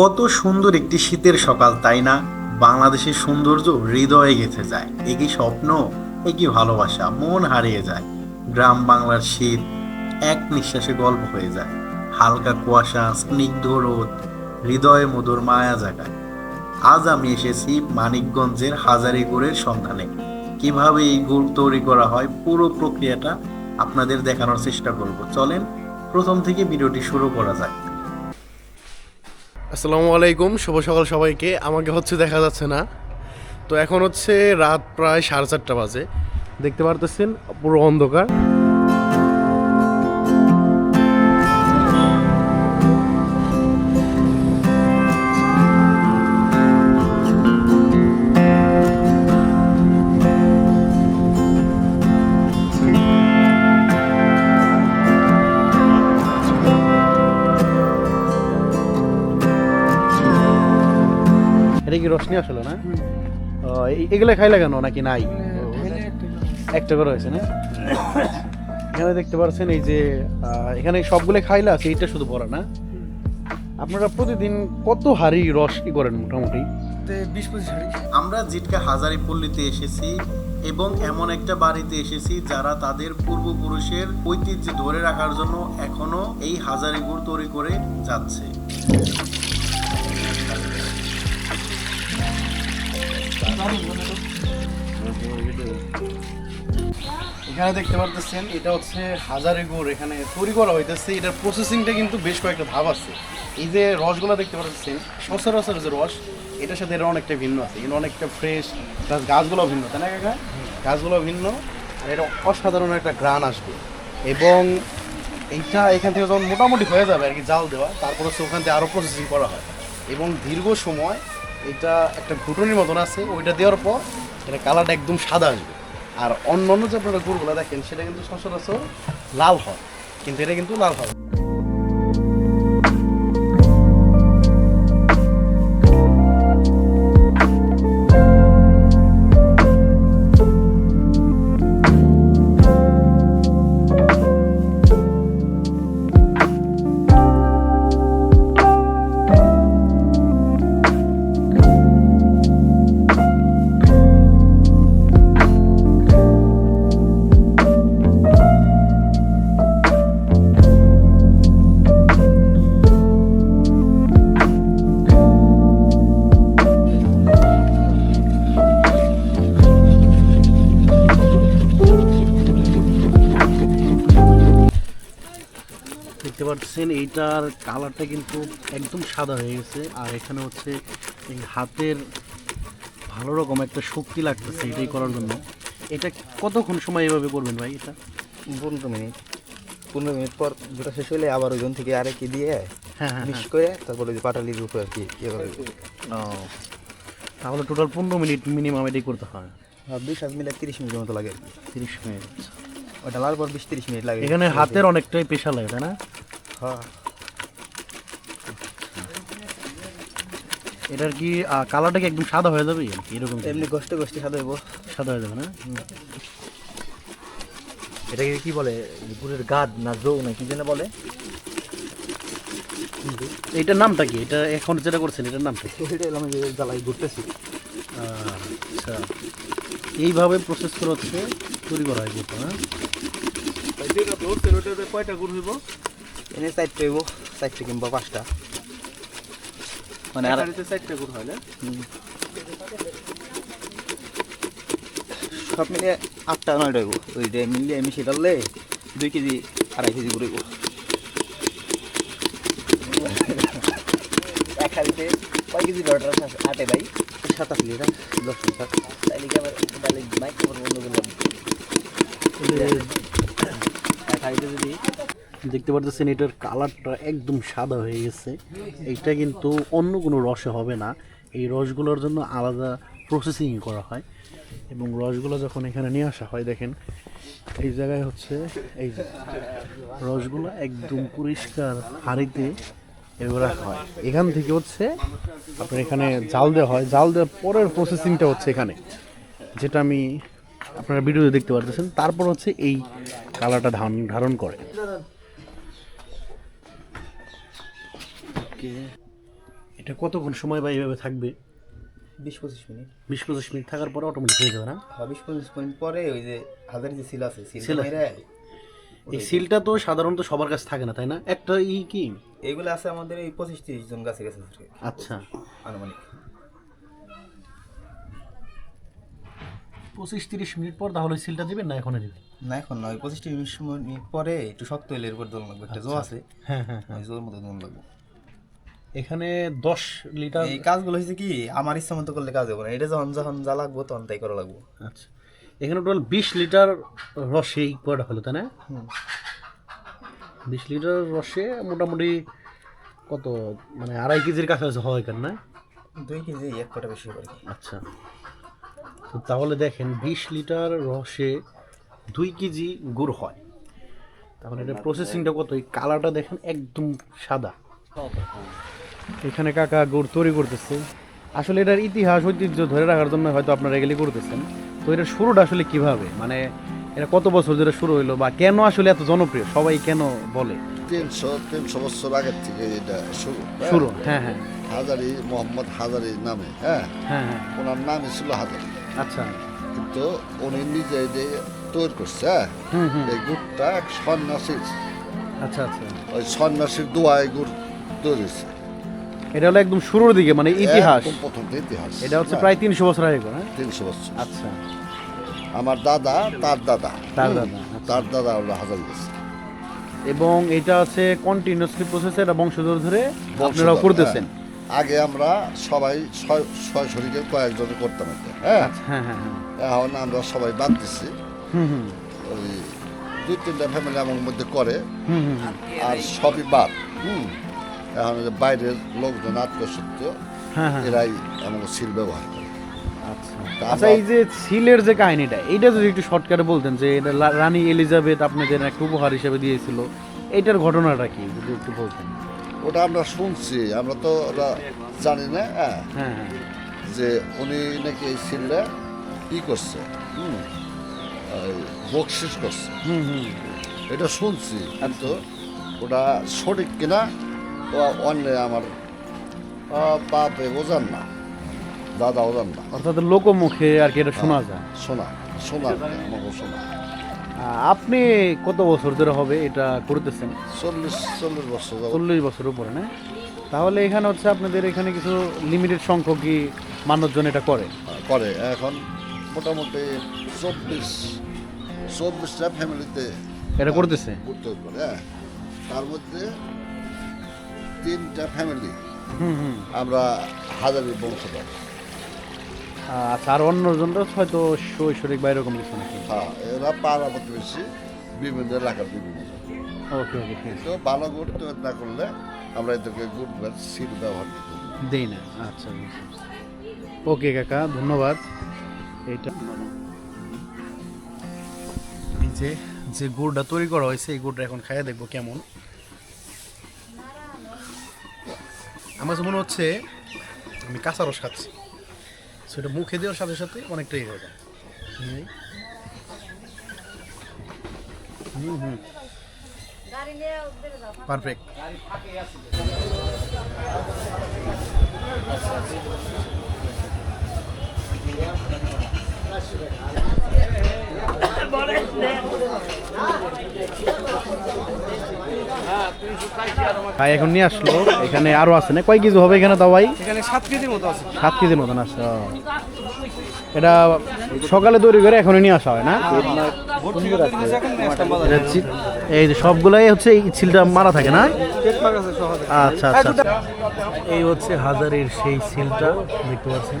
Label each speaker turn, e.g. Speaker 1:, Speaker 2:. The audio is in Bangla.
Speaker 1: কত সুন্দর একটি শীতের সকাল, তাই না? বাংলাদেশের সৌন্দর্য হৃদয়ে গেঁথে যায়। এ কি স্বপ্ন? এ কি ভালোবাসা? মন হারিয়ে যায়। গ্রাম বাংলার শীত এক নিঃশ্বাসে গল্প হয়ে যায়। হালকা কুয়াশা, স্নিগ্ধ রোদ, হৃদয়ে মধুর মায়া জাগায়। আজ আমি এসেছি মানিকগঞ্জের হাজারি গুড়ের সন্ধানে। কীভাবে এই গুড় তৈরি করা হয়, পুরো প্রক্রিয়াটা আপনাদের দেখানোর চেষ্টা করব। চলেন, প্রথম থেকে ভিডিওটি শুরু করা যাক।
Speaker 2: আসসালামু আলাইকুম, শুভ সকাল সবাইকে। আমাকে হচ্ছে দেখা যাচ্ছে না। তো এখন হচ্ছে রাত প্রায় সাড়ে চারটা বাজে। দেখতে পারতেছেন পুরো অন্ধকার। রশনি আসলে না? এগুলো খাইলে কেন নাকি নাই? একটা করে হয়েছে না? এখানে দেখতে পাচ্ছেন এই যে আহ, এখানে সবগুলো খাইলে আছে এইটা শুধু ভরা না? আপনারা প্রতিদিন কত হাড়ি রস কি করেন মোটামুটি?
Speaker 3: বিশ পঁচিশ হাড়ি।
Speaker 1: আমরা জিটকা হাজারি পল্লীতে এসেছি এবং এমন একটা বাড়িতে এসেছি যারা তাদের পূর্বপুরুষের ঐতিহ্য ধরে রাখার জন্য এখনও এই হাজারি গুড় তৈরি করে যাচ্ছে।
Speaker 2: এখানে দেখতে পারতেছেন, এটা হচ্ছে হাজারে গুড়। এখানে তৈরি করা হইতেছে, এটার প্রসেসিংটা কিন্তু বেশ কয়েকটা ধাপ আছে। এই যে রসগুলো দেখতে পারতেছেন সচরাচর যে রস, এটার সাথে এটা অনেকটা ভিন্ন আছে। এটা অনেকটা ফ্রেশ প্লাস গাছগুলো ভিন্ন, তাই না কাকা? গাছগুলো ভিন্ন, আর এটা অসাধারণ একটা গ্রান আসবে। এবং এইটা এখান থেকে যখন মোটামুটি হয়ে যাবে আর কি জাল দেওয়া, তারপর হচ্ছে ওখান থেকে আরও প্রসেসিং করা হয়। এবং দীর্ঘ সময় এটা একটা ঘুটনির মতন আছে, ওইটা দেওয়ার পর এটা কালারটা একদম সাদা আসবে। আর অন্য অন্য যে আপনারা গুড়গুলো দেখেন, সেটা কিন্তু সচরাচর লাল হয়। কিন্তু এটা কিন্তু লাল হয়। পাচ্ছেন এইটার কালারটা কিন্তু একদম সাদা হয়ে গেছে। আর এখানে হচ্ছে এই হাতের ভালো রকম একটা শক্তি লাগতেছে এটাই করার জন্য। এটা কতক্ষণ সময় এভাবে করবেন ভাই এটা?
Speaker 3: পনেরো মিনিট। পনেরো মিনিট পর দুটা শেষ হলে আবার ওজন থেকে আরেকটি দিয়ে
Speaker 2: হ্যাঁ হ্যাঁ
Speaker 3: মিক্স করে তারপরে ওই যে পাটালির উপর আর কি ইয়ে করে
Speaker 2: তাহলে টোটাল পনেরো মিনিট মিনিমাম এটাই করতে হয়।
Speaker 3: আর দুই সাত মিনিট তিরিশ মিনিটের মতো লাগে
Speaker 2: তিরিশ মিনিট।
Speaker 3: ওটা লাল পর বিশ তিরিশ মিনিট লাগে।
Speaker 2: এখানে হাতের অনেকটাই পেশা লাগে তাই না?
Speaker 3: হ্যাঁ
Speaker 2: এটার কি কালারটা কি একদম সাদা হয়ে যাবে? এরকম?
Speaker 3: এমনি গোষ্ঠে গোষ্ঠী সাদা হইব।
Speaker 2: সাদা হয়ে যাবে না?
Speaker 3: এটাকে কি বলে? গুড়ের গাদ না জৌ না কি যেন বলে?
Speaker 2: এটার নামটা কি? এটা এখন যেটা করছেন এটার নামটা
Speaker 3: এটা আমি যে জ্বালাই ঘুরতেছি।
Speaker 2: আচ্ছা। এইভাবে প্রসেস করে হচ্ছে তৈরি করা হয় হ্যাঁ?
Speaker 3: কয়টা গুড় হইব? এনে চারটে হইব চারটে কিংবা পাঁচটা মানে আর
Speaker 2: চারটে গুড় হয় না
Speaker 3: সব মিলিয়ে আটটা নয়টা হইব। ওইটা মিলিয়ে মিশিয়ে ডাললে দুই কেজি আড়াই কেজি ঘুরইব এক হাড়িতে কয় কেজি ডটার আটে ভাই। সাতাশ লিটার দশ লিটার। আবার মাইক বন্ধ করলাম?
Speaker 2: এক হাইটে যদি দেখতে পারতেছেন এটার কালারটা একদম সাদা হয়ে গেছে। এটা কিন্তু অন্য কোনো রসে হবে না। এই রসগুলোর জন্য আলাদা প্রসেসিং করা হয়। এবং রসগুলো যখন এখানে নিয়ে আসা হয়, দেখেন, এই জায়গায় হচ্ছে, এই রসগুলো একদম পরিষ্কার হাঁড়িতে এগুলো হয়। এখান থেকে হচ্ছে আপনার এখানে জাল দেওয়া হয়। জাল দেওয়ার পরের প্রসেসিংটা হচ্ছে এখানে, যেটা আমি আপনারা ভিডিওতে দেখতে পারতেছেন। তারপর হচ্ছে এই কালারটা ধারণ ধারণ করে।
Speaker 4: এটা কতক্ষণ সময় বা এইভাবে থাকবে?
Speaker 3: বিশ পঁচিশ মিনিট।
Speaker 4: বিশ পঁচিশ মিনিট থাকার পরে অটোমেটিক হয়ে যাবে না?
Speaker 3: বিশ পঁচিশ মিনিট পরে ওই যে হাজার যে সিল আছে সিল
Speaker 4: এই সিলটা তো সাধারণত সবার কাছে থাকে না তাই না? একটা ই কি?
Speaker 3: এইগুলো আছে আমাদের এই পঁচিশ তিরিশ জন গাছে গেছে
Speaker 4: আচ্ছা।
Speaker 3: আনুমানিক।
Speaker 4: পঁচিশ তিরিশ মিনিট পর তাহলে ওই সিলটা দিবেন না এখনই দিবেন?
Speaker 3: না এখন নয়। পঁচিশ তিরিশ মিনিট পরে একটু শক্ত হলে এরপর দোল লাগবে একটা জো আছে।
Speaker 4: হ্যাঁ হ্যাঁ
Speaker 3: জোর মতো দোল লাগবে।
Speaker 4: এখানে দশ লিটার
Speaker 3: এই কাজগুলো হয়েছে কি আমার ইচ্ছা মতো করলে কাজ হবে না। এটা যখন যখন যা লাগবো তখন তাই করা লাগবো।
Speaker 4: আচ্ছা। এখানে টোটাল বিশ লিটার রসে এই কয়টা হলো তাই না? বিশ লিটার রসে মোটামুটি কত? মানে আড়াই কেজির কাছাকাছি হয় কেন না?
Speaker 3: দুই কেজি এক কটা বেশি হবে
Speaker 4: আচ্ছা। তো তাহলে দেখেন বিশ লিটার রসে দুই কেজি গুড় হয়। তাহলে এটা প্রসেসিংটা কত? এই কালারটা দেখেন একদম সাদা। এখানে কাকা গুড় তৈরি করতেছে। আসলে এটার ইতিহাস ঐতিহ্য ধরে রাখার জন্য হয়তো আপনারা এগুলি করতেছেন। তো এটার শুরুটা আসলে কীভাবে? মানে এটা কত বছর ধরে শুরু হইল বা কেন আসলে এত জনপ্রিয়? সবাই কেন বলে?
Speaker 5: তিনশো তিনশো বছর আগের থেকে এটা শুরু হ্যাঁ?
Speaker 4: শুরু হ্যাঁ হ্যাঁ।
Speaker 5: হাজারি মোহাম্মদ হাজারি নামে হ্যাঁ?
Speaker 4: হ্যাঁ হ্যাঁ।
Speaker 5: ওনার নামই ছিল হাজারি।
Speaker 4: আচ্ছা।
Speaker 5: কিন্তু উনি নিজে যে তৈরি করছে হ্যাঁ? এই গুড়টা এক সন্ন্যাসীর।
Speaker 4: আচ্ছা আচ্ছা।
Speaker 5: ওই সন্ন্যাসীর দোয়ায় গুড় তৈরি হয়েছে।
Speaker 4: এটা হলো একদম শুরুর দিকে মানে ইতিহাস।
Speaker 5: প্রথম ইতিহাস।
Speaker 4: এটা হচ্ছে প্রায় তিনশো বছর আগে হ্যাঁ?
Speaker 5: তিনশো বছর।
Speaker 4: আচ্ছা।
Speaker 5: আমার দাদা তার দাদা।
Speaker 4: তার দাদা, আচ্ছা।
Speaker 5: তার দাদা হলো হাজার গেছে
Speaker 4: এবং এটা হচ্ছে কন্টিনিউসলি প্রসেস এটা বংশধর ধরে
Speaker 5: বংশধর,
Speaker 4: করতেছেন।
Speaker 5: হ্যাঁ। আগে আমরা সবাই ছয় শরীরে কয়েকজনে করতাম হ্যাঁ?
Speaker 4: আচ্ছা, হ্যাঁ হ্যাঁ হ্যাঁ।
Speaker 5: এখন আমরা সবাই বাদ দিচ্ছি
Speaker 4: হুম হুম।
Speaker 5: ওই দুই তিনটা ফ্যামিলি আমার মধ্যে করে।
Speaker 4: হুম হুম হুম।
Speaker 5: আর সবই বাদ। হুম। এখন যে বাইরের লোকজন আত্মসত্য
Speaker 4: হ্যাঁ হ্যাঁ
Speaker 5: এরাই আমাকে সিল ব্যবহার করে।
Speaker 4: আচ্ছা। আচ্ছা এই যে সিলের যে কাহিনীটা এইটা যদি একটু শর্টকাটে বলতেন যে এটা রানী এলিজাবেথ আপনাদের একটা উপহার হিসেবে দিয়েছিল এইটার ঘটনাটা কি যদি একটু বলতেন।
Speaker 5: ওটা আমরা শুনছি আমরা তো ওটা জানি না হ্যাঁ।
Speaker 4: হ্যাঁ হ্যাঁ
Speaker 5: যে উনি নাকি এই সিলটা ই করছে হুম বকশিস করছে।
Speaker 4: হুম হুম।
Speaker 5: এটা শুনছি কিন্তু ওটা সঠিক কিনা অন্য আমার বাপে বোঝান না দাদা ওজান না।
Speaker 4: অর্থাৎ লোকমুখে আর কি এটা শোনা যায়।
Speaker 5: শোনা শোনা শোনা।
Speaker 4: আপনি কত বছর ধরে হবে এটা করতেছেন?
Speaker 5: চল্লিশ চল্লিশ বছর
Speaker 4: চল্লিশ বছর উপরে না? তাহলে এখানে হচ্ছে আপনাদের এখানে কিছু লিমিটেড সংখ্যকই মানুষজন এটা করে?
Speaker 5: করে। এখন মোটামুটি চব্বিশ চব্বিশটা ফ্যামিলিতে
Speaker 4: এটা করতেছে?
Speaker 5: ঘুরতে করে হ্যাঁ। তার মধ্যে তিনটা ফ্যামিলি
Speaker 4: হুম হুম।
Speaker 5: আমরা হাজারি বংশধর।
Speaker 4: আচ্ছা আর অন্যজনরা হয়তো শৈশরিক বা এরকম কিছু নাকি?
Speaker 5: হ্যাঁ এরা পাড়া প্রতিবেশী বিভিন্ন এলাকার বিভিন্ন
Speaker 4: ওকে ওকে
Speaker 5: তো ভালো গুড় তৈরি না করলে আমরা এদেরকে গুড় বা সিল ব্যবহার করতে দিই।
Speaker 4: দেই না আচ্ছা ওকে কাকা ধন্যবাদ। এইটা এই যে যে গুড়টা তৈরি করা হয়েছে এই গুড়টা এখন খাইয়ে দেখব কেমন। আমার তো মনে হচ্ছে আমি কাঁচা রস খাচ্ছি। সেটা মুখে দেওয়ার সাথে সাথে অনেকটাই হয়ে যায়। হুম। হুম হুম। পারফেক্ট ভাই এখন নিয়ে আসলো। এখানে আরও আছে না? কয় কেজি হবে এখানে তাও ভাই?
Speaker 6: এখানে সাত কেজির মতো আছে।
Speaker 4: সাত কেজির মতন আছে এটা সকালে তৈরি করে এখনই নিয়ে আসা হয় না? এই যে সবগুলাই হচ্ছে এই ছিলটা মারা থাকে না? আচ্ছা আচ্ছা এই হচ্ছে হাজারের সেই সিলটা দেখতে পাচ্ছেন?